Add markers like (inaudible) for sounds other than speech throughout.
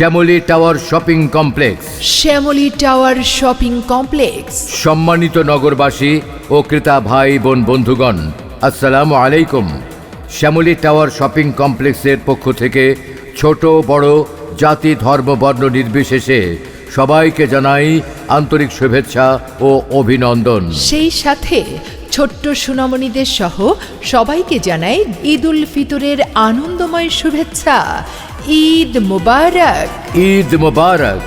Shyamoli tower shopping complex. Shyamoli tower shopping complex. সম্মানিত নগরবাসী ও ক্রেতা ভাই বোন বন্ধুগণ আসসালামু আলাইকুম। শ্যামলী টাওয়ার শপিং কমপ্লেক্সের পক্ষ থেকে ছোট বড় জাতি ধর্ম বর্ণ নির্বিশেষে সবাইকে জানাই আন্তরিক শুভেচ্ছা ও অভিনন্দন। সেই সাথে ছোট্ট সুনামণীদের সহ সবাইকে জানাই ঈদ উল ফিতরের আনন্দময় শুভেচ্ছা। ঈদ মুবারক। ঈদ মোবারক।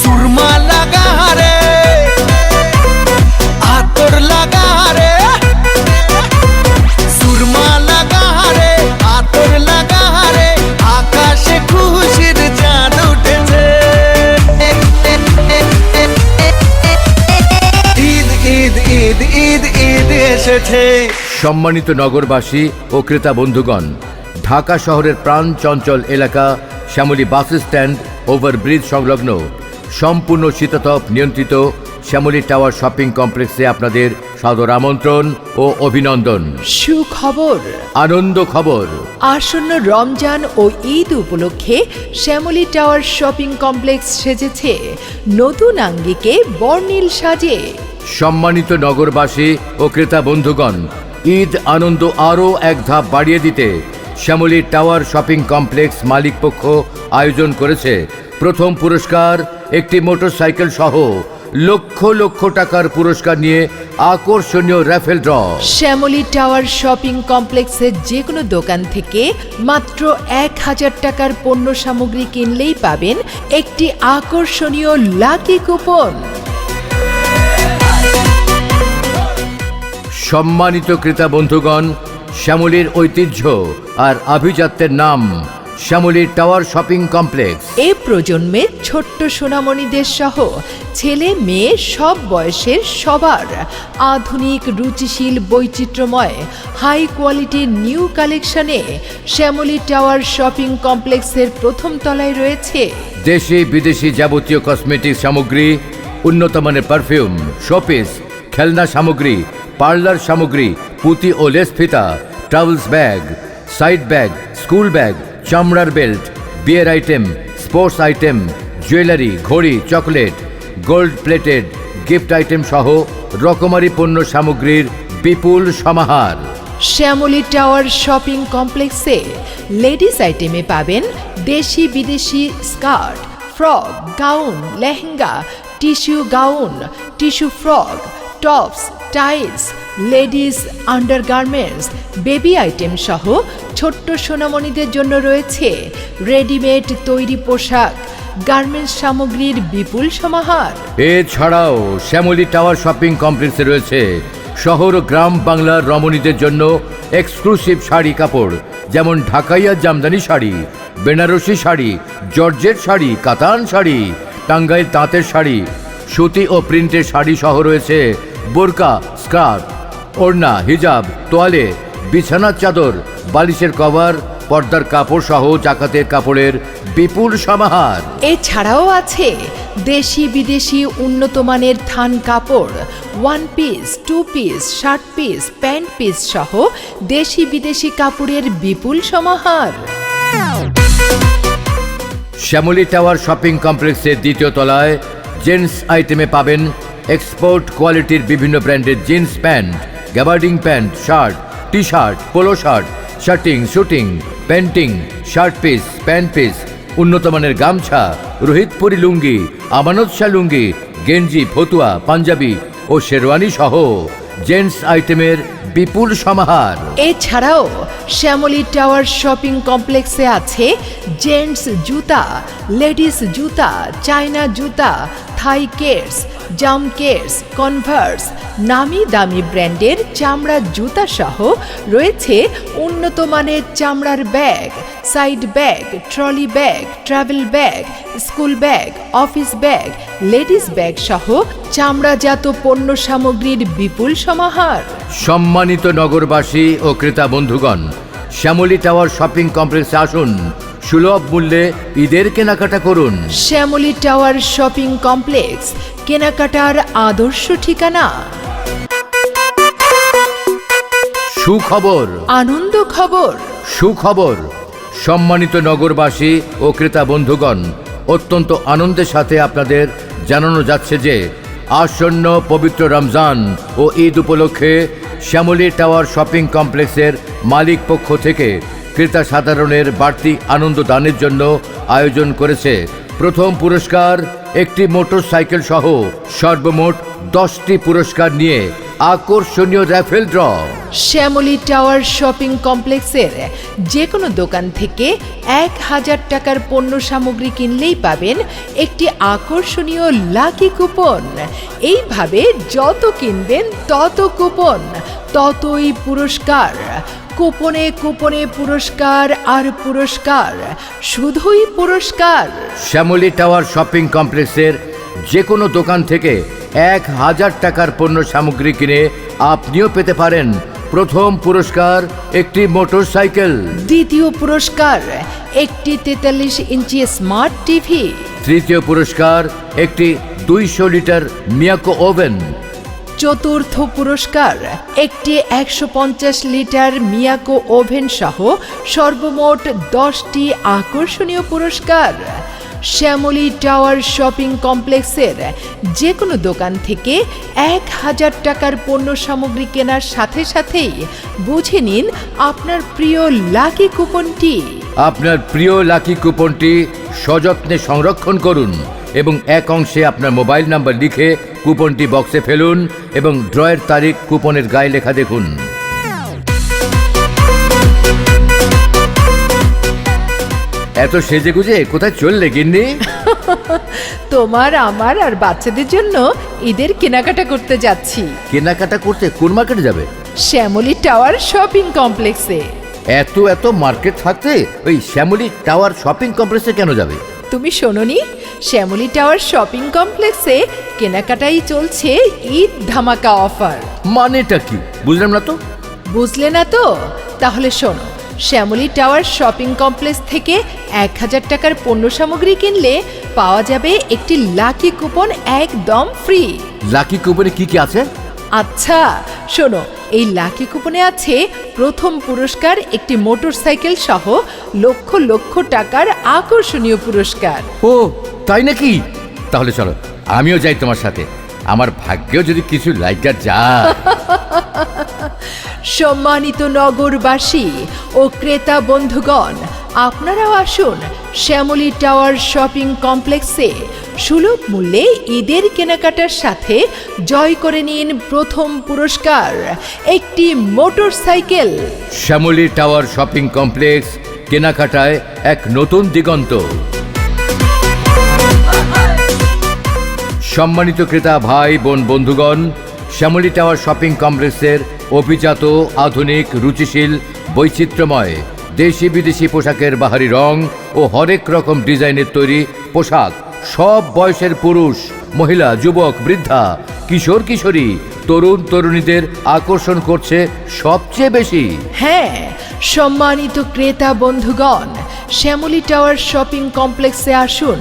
সুরমা লাগা রে আতর লাগা রে সুরমা লাগা রে আতর লাগা রে আকাশে খুশির চাঁদ উঠেছে। ঈদ ঈদ ঈদ ঈদ ঈদ এসেছে। সম্মানিত নগরবাসী ও ক্রেতা বন্ধুগণ ঢাকা শহরের প্রাণ চঞ্চল এলাকা শ্যামলী বাস স্ট্যান্ড ওভারব্রিজ সংলগ্ন। সম্পূর্ণ শীতাতপ নিয়ন্ত্রিত শ্যামলী টাওয়ার শপিং কমপ্লেক্সে আপনাদের সাদর আমন্ত্রণ ও অভিনন্দন। সুখবর। আনন্দ খবর। আসন্ন রমজান ও ঈদ উপলক্ষে শ্যামলী টাওয়ার শপিং কমপ্লেক্স সেজেছে। নতুন আঙ্গিকে বর্ণিল সাজে। সম্মানিত নগরবাসী ও ক্রেতা বন্ধুগণ ঈদ আনন্দ আরও এক ধাপ বাড়িয়ে দিতে শ্যামলী টাওয়ার শপিং কমপ্লেক্স মালিকপক্ষ আয়োজন করেছে। প্রথম পুরস্কার একটি মোটরসাইকেল সহ লক্ষ লক্ষ টাকার পুরস্কার নিয়ে আকর্ষণীয় raffle draw. Shyamoli tower shopping কমপ্লেক্সের যে কোনো দোকান থেকে মাত্র এক হাজার টাকার পণ্য সামগ্রী কিনলেই পাবেন একটি আকর্ষণীয় লাকি কুপন। সম্মানিত ক্রেতা বন্ধুগণ শ্যামলীর ঐতিহ্য আর আভিজাত্যের নাম শ্যামলীর টাওয়ার শপিং কমপ্লেক্স। এ প্রজন্মে ছোট্ট সোনামণিদের সহ ছেলে মেয়ে সব বয়সের সবার আধুনিক রুচিশীল বৈচিত্র্যময় হাই কোয়ালিটির নিউ কালেকশনে শ্যামলী টাওয়ার শপিং কমপ্লেক্সের প্রথম তলায় রয়েছে। দেশি বিদেশি যাবতীয় কসমেটিক সামগ্রী উন্নত মানের পারফিউম শোপিস খেলনা সামগ্রী পার্লার সামগ্রী, পুঁতি ও লেস ফিতা, travels bag, side bag, school bag, চামড়ার বেল্ট, বিয়ের আইটেম, স্পোর্টস আইটেম, জুয়েলারি, ঘড়ি, chocolate, gold plated gift item সহ রকমারি পণ্য সামগ্রীর বিপুল সমাহার। শ্যামলী টাওয়ার শপিং কমপ্লেক্সে লেডিস আইটেমে পাবেন দেশি বিদেশি skirt, frock, gown, lehenga, tissue gown, tissue frock tops, tiles, ladies undergarments, baby item সহ ছোট্ট সোনামণিদের জন্য রয়েছে রেডিমেড তৈরি পোশাক, গার্মেন্টস সামগ্রীর বিপুল সমাহার। এছাড়াও শ্যামলী টাওয়ার শপিং কমপ্লেক্সে রয়েছে শহর ও গ্রাম বাংলার রমণীদের জন্য এক্সক্লুসিভ শাড়ি কাপড়, যেমন ঢাকাইয়া জামদানি শাড়ি, বেনারসি শাড়ি জর্জের শাড়ি, কাতান শাড়ি, টাঙ্গাইল তাঁতের শাড়ি সুতি ও প্রিন্টের শাড়ি সহ রয়েছে বোরকা স্কার্ফ ওড়না হিজাব তোয়ালে বিছানার চাদর বালিশের কভার পর্দার কাপড় সহ জাকাতের কাপড়ের বিপুল সমাহার। এছাড়াও আছে দেশি বিদেশি উন্নত মানের থান কাপড় one piece two piece shirt piece pant piece সহ দেশি বিদেশি কাপড়ের বিপুল সমাহার। শ্যামলী টাওয়ার শপিং কমপ্লেক্সের দ্বিতীয় তলায় জেন্টস আইটেমে পাবেন এক্সপোর্ট কোয়ালিটির বিভিন্ন ব্র্যান্ডের jeans pant gabardine pant shirt T shirt polo shirt shirting suiting panting shirt piece pant piece উন্নত মানের গামছা, রোহিতপুরি লুঙ্গি, আমানত শাহ লুঙ্গি, গেঞ্জি, ফতুয়া, পাঞ্জাবি ও শেরওয়ানি সহ জেন্টস আইটেমের বিপুল সমাহার। এছাড়াও শ্যামলী টাওয়ার শপিং কমপ্লেক্সে আছে জেন্টস জুতা লেডিস জুতা চায়না জুতা থাই কেটস জাম কেটস কনভার্স নামি দামি ব্র্যান্ডের চামড়ার জুতা সহ রয়েছে উন্নত মানের চামড়ার bag side bag trolley bag travel bag school bag office bag ladies bag সহ চামড়াজাত পণ্য সামগ্রীর বিপুল সমাহার। সম্মানিত নগরবাসী ও ক্রেতা বন্ধুগণ শ্যামলী টাওয়ার শপিং কমপ্লেক্সে আসুন। সুলভ মূল্যে ঈদের কেনাকাটা করুন। শ্যামলী টাওয়ার শপিং কমপ্লেক্স কেনাকাটার আদর্শ ঠিকানা। সুখবর। আনন্দ খবর। সুখবর। সম্মানিত নগরবাসী ও ক্রেতা বন্ধুগণ অত্যন্ত আনন্দের সাথে আপনাদের জানানো যাচ্ছে যে আসন্ন পবিত্র রমজান ও ঈদ উপলক্ষে শ্যামলী টাওয়ার শপিং কমপ্লেক্সের মালিক পক্ষ থেকে ক্রেতা সাধারণের বাড়তি আনন্দ দানের জন্য আয়োজন করেছে প্রথম পুরস্কার একটি মোটরসাইকেল সহ সর্বমোট দশটি পুরস্কার নিয়ে আকর্ষণীয় raffle draw. Shyamoli tower shopping কমপ্লেক্সের যে কোনো দোকান থেকে এক হাজার টাকার পণ্য সামগ্রী কিনলেই পাবেন একটি আকর্ষণীয় লাকি কুপন। এইভাবে যত কিনবেন তত কুপন ততই পুরস্কার। কুপনে কুপনে পুরস্কার আর পুরস্কার শুধুই পুরস্কার। শ্যামলী টাওয়ার শপিং কমপ্লেক্সের যে কোনো দোকান থেকে এক হাজার টাকার পণ্য সামগ্রী কিনে আপনিও পেতে পারেন। প্রথম পুরস্কার একটি মোটরসাইকেল। দ্বিতীয় পুরস্কার একটি তেতাল্লিশ ইঞ্চি স্মার্ট টিভি। তৃতীয় পুরস্কার একটি দুইশো লিটার মিয়াকো ওভেন। চতুর্থ পুরস্কার একটি একশো পঞ্চাশ লিটার মিয়াকো ওভেন সহ সর্বমোট দশটি আকর্ষণীয় পুরস্কার। শ্যামলী টাওয়ার শপিং কমপ্লেক্সের যে কোনো দোকান থেকে এক হাজার টাকার পণ্য সামগ্রী কেনার সাথে সাথেই বুঝে নিন আপনার প্রিয় লাকি কুপনটি। আপনার প্রিয় লাকি কুপনটি সযত্নে সংরক্ষণ করুন এবং এক অংশে আপনার মোবাইল নাম্বার লিখে কুপনটি বক্সে ফেলুন এবং ড্রয়ের তারিখ কুপনের গায়ে লেখা দেখুন। এত সেজে গুজে কোথায় চললে গিন্নি? (laughs) তোমার আমার আর বাচ্চাদের জন্য ঈদের কেনাকাটা করতে যাচ্ছি। কেনাকাটা করতে কোন মার্কেটে যাবে? শ্যামলী টাওয়ার শপিং কমপ্লেক্সে। এত এত মার্কেট থাকতে ওই শ্যামলী টাওয়ার শপিং কমপ্লেক্সে কেন যাবে? তুমি শোনোনি শ্যামলী টাওয়ার শপিং কমপ্লেক্সে কেনাকাটাই চলছে ঈদ ধামাকা অফার। মানেটা কি? বুঝলাম না তো? বুঝলে না তো? তাহলে শোনো শ্যামলী টাওয়ার শপিং কমপ্লেক্স থেকে এক হাজার টাকার পণ্য সামগ্রী কিনলে পাওয়া যাবে একটি লাকি কুপন একদম ফ্রি। লাকি কুপনে কি কি আছে? আচ্ছা শোনো এই লাকি কুপনে আছে প্রথম পুরস্কার একটি মোটরসাইকেল সহ লক্ষ লক্ষ টাকার আকর্ষণীয় পুরস্কার। ও তাই নাকি? তাহলে চলো আমিও যাই তোমার সাথে। আমার ভাগ্যেও যদি কিছু লাইকা যায়। (laughs) সম্মানিত নগরবাসী ও ক্রেতা বন্ধুগণ, আপনারাও আসুন শ্যামলী টাওয়ার শপিং কমপ্লেক্সে। সুলভ মূল্যে ঈদের কেনাকাটার সাথে জয় করে নিন প্রথম পুরস্কার, একটি motorcycle. Shyamoli tower shopping complex কেনাকাটায় এক নতুন দিগন্ত। সম্মানিত ক্রেতা ভাই, বোন, বন্ধুগণ, শ্যামলী টাওয়ার শপিং কমপ্লেক্সের অভিজাত, আধুনিক, রুচিশীল, বৈচিত্র্যময় দেশি বিদেশি পোশাকের বাহারি রং ও হরেক রকম ডিজাইনের তৈরি পোশাক। সব বয়সের পুরুষ, মহিলা, যুবক, বৃদ্ধা, কিশোর, কিশোরী, তরুণ, তরুণীদের আকর্ষণ করছে সবচেয়ে বেশি। হ্যাঁ সম্মানিত ক্রেতা বন্ধুগণ, শ্যামলী টাওয়ার শপিং কমপ্লেক্সে আসুন।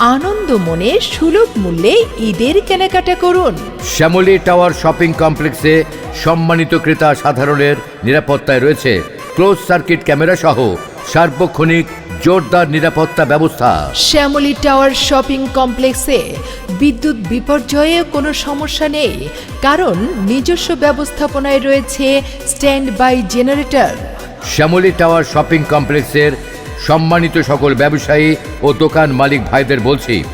আনন্দ মনে সুলভ মূল্যে ঈদের কেনাকাটা করুন। শ্যামলী টাওয়ার শপিং কমপ্লেক্সে সম্মানিত ক্রেতা সাধারণের নিরাপত্তায় রয়েছে ক্লোজ সার্কিট ক্যামেরা সহ সার্বক্ষণিক জোরদার নিরাপত্তা ব্যবস্থা। শ্যামলী টাওয়ার শপিং কমপ্লেক্সে বিদ্যুৎ বিপর্যয়ে কোনো সমস্যা নেই কারণ নিজস্ব ব্যবস্থাপনায় রয়েছে stand by generator. Shyamoli tower shopping কমপ্লেক্সের সম্মানিত সকল ব্যবসায়ী ও দোকান মালিক ভাইদের বলছি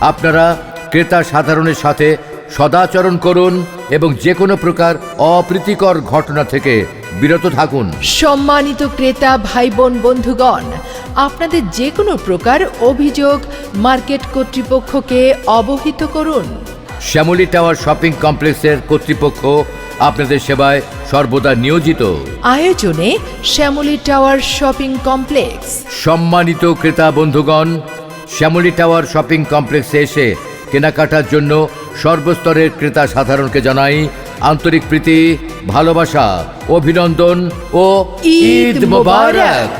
আপনারা ক্রেতা সাধারণের সাথে সদাচরণ করুন এবং যে কোনো প্রকার অপ্রীতিকর ঘটনা থেকে বিরত থাকুন। সম্মানিত ক্রেতা ভাই বোন বন্ধুগণ আপনাদের যে কোনো প্রকার অভিযোগ মার্কেট কর্তৃপক্ষকে অবহিত করুন। শ্যামলী টাওয়ার শপিং কমপ্লেক্সের কর্তৃপক্ষ আপনাদের সেবায় সর্বদা নিয়োজিত। আয়োজনে শ্যামলী টাওয়ার শপিং কমপ্লেক্স। সম্মানিত ক্রেতা বন্ধুগণ শ্যামলী টাওয়ার শপিং কমপ্লেক্সে এসে কেনাকাটার জন্য সর্বস্তরের ক্রেতা সাধারণকে জানাই আন্তরিক প্রীতি ভালোবাসা অভিনন্দন ও ঈদ মোবারক।